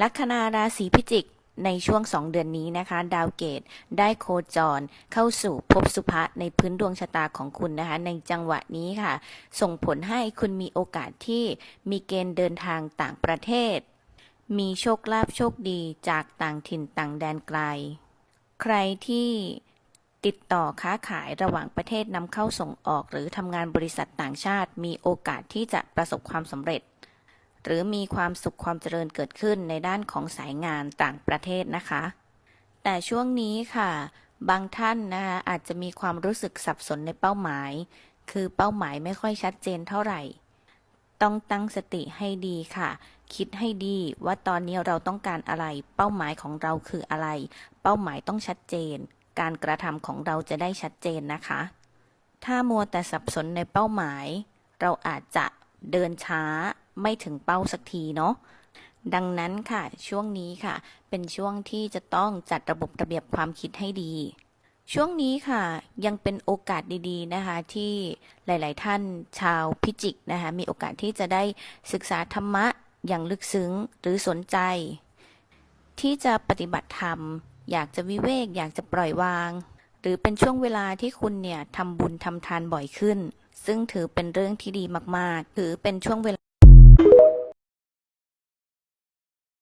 ลัคนาราศีพิจิกในช่วง2เดือนนี้นะคะ ดาวเกตได้โคจรเข้าสู่ภพสุภะในพื้นดวงชะตาของคุณนะคะ ในจังหวะนี้ค่ะ ส่งผลให้คุณมีโอกาสที่มีเกณฑ์เดินทางต่างประเทศ มีโชคลาภโชคดีจากต่างถิ่นต่างแดนไกล ใครที่ติดต่อค้าขายระหว่างประเทศนำเข้าส่งออก หรือทำงานบริษัทต่างชาติ มีโอกาสที่จะประสบความสำเร็จ หรือมีความสุขความเจริญเกิดขึ้นในด้านของสายงานต่างประเทศนะคะ แต่ช่วงนี้ค่ะ บางท่านนะคะอาจจะมีความรู้สึกสับสนในเป้าหมาย คือเป้าหมายไม่ค่อยชัดเจนเท่าไหร่ ต้องตั้งสติให้ดีค่ะ คิดให้ดีว่าตอนนี้เราต้องการอะไร เป้าหมายของเราคืออะไร เป้าหมายต้องชัดเจน การกระทำของเราจะได้ชัดเจนนะคะ ถ้ามัวแต่สับสนในเป้าหมาย เราอาจจะเดินช้า ไม่ถึงเป้าสักทีเนาะดังนั้นค่ะช่วงนี้ค่ะ เป็นช่วงที่จะต้องจัดระบบระเบียบความคิดให้ดี ช่วงนี้ค่ะยังเป็นโอกาสดีๆนะคะ ที่หลายๆท่านชาวพิจิกนะคะ มีโอกาสที่จะได้ศึกษาธรรมะอย่างลึกซึ้งหรือสนใจ ที่จะปฏิบัติธรรม อยากจะวิเวก อยากจะปล่อยวาง หรือเป็นช่วงเวลาที่คุณเนี่ยทำบุญทำทานบ่อยขึ้น ซึ่งถือเป็นเรื่องที่ดีมากๆ ถือเป็นช่วงเวลา